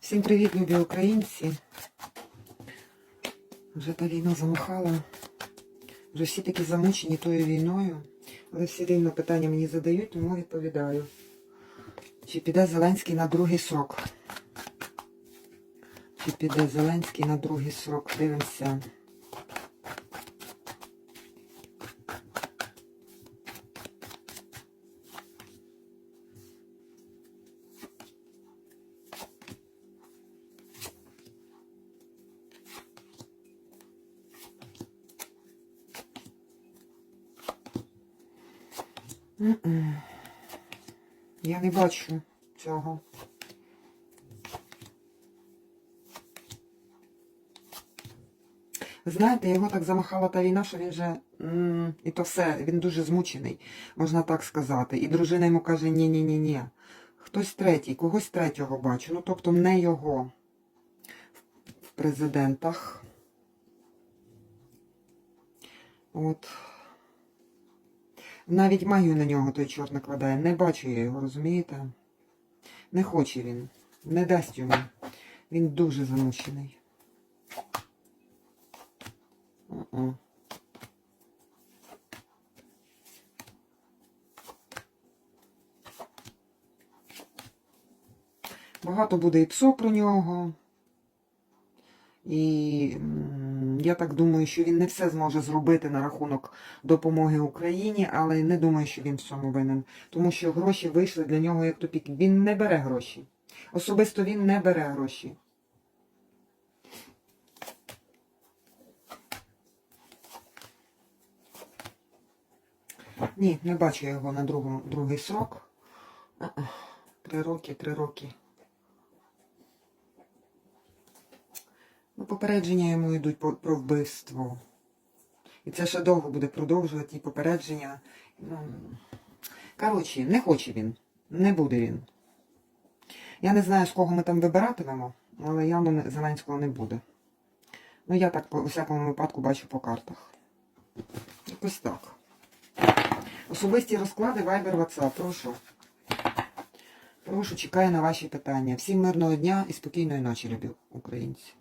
Всім привіт, любі українці. Вже та війна замахала. Вже всі такі замучені тою війною. Але всі рівно питання мені задають, тому відповідаю. Чи піде Зеленський на другий срок? Чи піде Зеленський на другий срок? Дивимося. Я не бачу цього. Знаєте, його так замахала та війна, що він же і то все, він дуже змучений, можна так сказати. І дружина йому каже, ні-ні-ні-ні. Хтось третій, когось третього бачу. Ну, тобто не його в президентах. От. Навіть магію на нього той чорт накладає. Не бачу я його, розумієте? Не хоче він. Не дасть йому. Він дуже замучений. М-м. Багато буде і псо про нього. І я так думаю, що він не все зможе зробити на рахунок допомоги Україні, але не думаю, що він в цьому винен. Тому що гроші вийшли для нього як тупік. Він не бере гроші. Особисто він не бере гроші. Ні, не бачу я його на другому, другий срок. Три роки, три роки. Ну, попередження йому йдуть про вбивство. І це ще довго буде продовжувати ті попередження. Ну, коротше, не хоче він. Не буде він. Я не знаю, з кого ми там вибиратимемо, але явно Зеленського не буде. Ну, я так по всякому випадку бачу по картах. Якось так. Особисті розклади Viber WhatsApp, прошу. Прошу, чекаю на ваші питання. Всім мирного дня і спокійної ночі, любі українці.